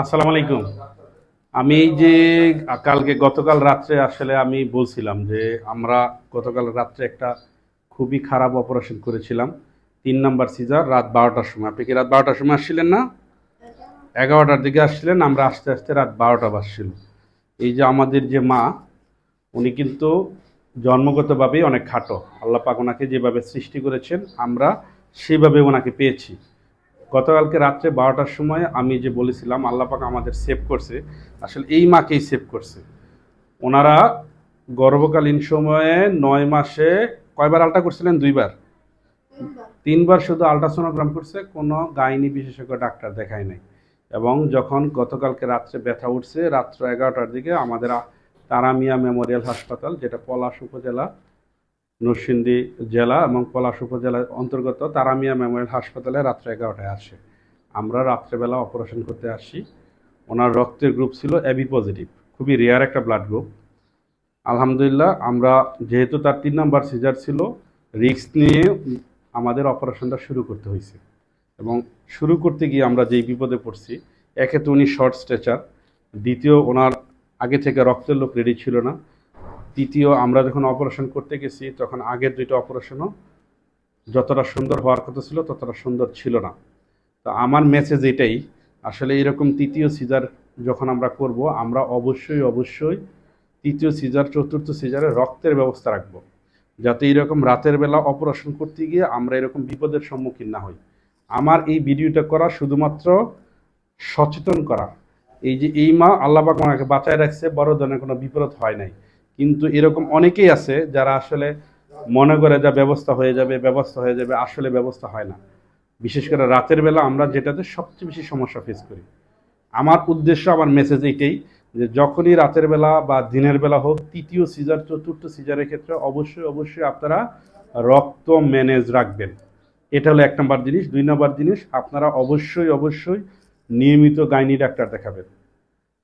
আসসালামু আলাইকুম। আমি যে কালকে গতকাল রাত্রে আসলে আমি বলছিলাম যে আমরা গতকাল রাত্রে একটা খুবই খারাপ অপারেশন করেছিলাম। তিন নাম্বার সিজার রাত বারোটার সময়। আপনি কি রাত বারোটার সময় আসছিলেন না? এগারোটার দিকে আসছিলেন, আমরা আস্তে আস্তে রাত বারোটা বাজছিল। এই যে আমাদের যে মা, উনি কিন্তু জন্মগতভাবেই অনেক খাটো। আল্লাহ পাক ওনাকে যেভাবে সৃষ্টি করেছেন, আমরা সেভাবে ওনাকে পেয়েছি। গতকালকে রাত্রে বারোটার সময় আমি যে বলেছিলাম, আল্লাহ পাক আমাদের সেভ করছে। আসলে এই মাকেই সেভ করছে। ওনারা গর্ভকালীন সময়ে নয় মাসে কয়বার আলটা করছিলেন? দুইবার। তিনবার শুধু আলট্রাসোনোগ্রাম করছে, কোনো গাইনি বিশেষজ্ঞ ডাক্তার দেখায় নাই। এবং যখন গতকালকে রাত্রে ব্যথা উঠছে, রাত্র এগারোটার দিকে আমাদের তারামিয়া মেমোরিয়াল হাসপাতাল, যেটা পলাশ উপজেলা নরসিংদী জেলা এবং পলাশ উপজেলার অন্তর্গত তারামিয়া মেমোরিয়াল হাসপাতালে রাত্রে এগারোটায় আসে। আমরা রাত্রেবেলা অপারেশন করতে আসি। ওনার রক্তের গ্রুপ ছিল এবি পজিটিভ খুবই রেয়ার একটা ব্লাড গ্রুপ আলহামদুলিল্লাহ, আমরা যেহেতু তার তিন নম্বর সিজার ছিল রিস্ক নিয়ে আমাদের অপারেশনটা শুরু করতে হয়েছে। এবং শুরু করতে গিয়ে আমরা যেই বিপদে পড়ছি একে তো উনি শর্ট স্ট্রেচার দ্বিতীয়, ওনার আগে থেকে রক্তের লোক রেডি ছিল না। তৃতীয় আমরা যখন অপারেশন করতে গেছি, তখন আগের দুইটা অপারেশনও যতটা সুন্দর হওয়ার কথা ছিল, ততটা সুন্দর ছিল না। তো আমার মেসেজ এটাই, আসলে এরকম তৃতীয় সিজার যখন আমরা করব, আমরা অবশ্যই অবশ্যই তৃতীয় সিজার চতুর্থ সিজারে রক্তের ব্যবস্থা রাখব। যাতে এরকম রাতের বেলা অপারেশন করতে গিয়ে আমরা এরকম বিপদের সম্মুখীন না হই। আমার এই ভিডিওটা করা শুধুমাত্র সচেতন করা। এই যে এই মা আল্লাহবাক ওনাকে বাঁচায় রাখছে, বড় ধরনের কোনো বিপদ হয় নাই। কিন্তু এরকম অনেকেই আছে যারা আসলে মনে করে যা ব্যবস্থা হয়ে যাবে, ব্যবস্থা হয়ে যাবে, আসলে ব্যবস্থা হয় না। বিশেষ করে রাতের বেলা আমরা যেটাতে সবচেয়ে বেশি সমস্যা ফেস করি। আমার উদ্দেশ্য, আমার মেসেজ এইটাই যে যখনই রাতের বেলা বা দিনের বেলা হোক, তৃতীয় সিজার চতুর্থ সিজারের ক্ষেত্রে অবশ্যই অবশ্যই আপনারা রক্ত ম্যানেজ রাখবেন। এটা হলো এক নম্বর জিনিস। দুই নম্বর জিনিস, আপনারা অবশ্যই অবশ্যই নিয়মিত গাইনি ডাক্তার দেখাবেন।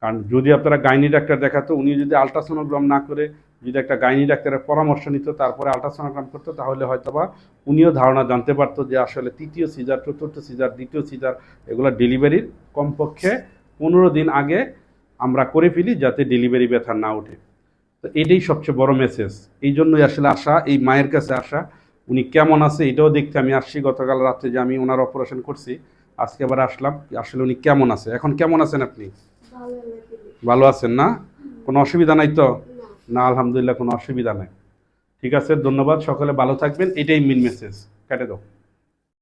কারণ যদি আপনারা গাইনি ডাক্তার দেখাতো, উনি যদি আলট্রাসোনোগ্রাম না করে যদি একটা গাইনি ডাক্তারের পরামর্শ নিত, তারপরে আলট্রাসোনোগ্রাম করতো, তাহলে হয়তোবা উনিও ধারণা জানতে পারতো যে আসলে তৃতীয় সিজার, চতুর্থ সিজার, দ্বিতীয় সিজার এগুলো ডেলিভারির কমপক্ষে পনেরো দিন আগে আমরা করে ফেলি যাতে ডেলিভারি ব্যথা না ওঠে। তো এটাই সবচেয়ে বড় মেসেজ এই জন্যই আসলে আসা এই মায়ের কাছে আসা উনি কেমন আছে এটাও দেখতে আমি আসছি গতকাল রাত্রে যে আমি ওনার অপারেশন করছি। আজকে আবার আসলাম। আসলে উনি কেমন আছে? এখন কেমন আছেন আপনি? ভালো আছেন না? কোনো অসুবিধা নাই তো? না, আলহামদুলিল্লাহ কোনো অসুবিধা নাই। ঠিক আছে, ধন্যবাদ। সকলে ভালো থাকবেন। এটাই মেন মেসেজ কেটে দাও।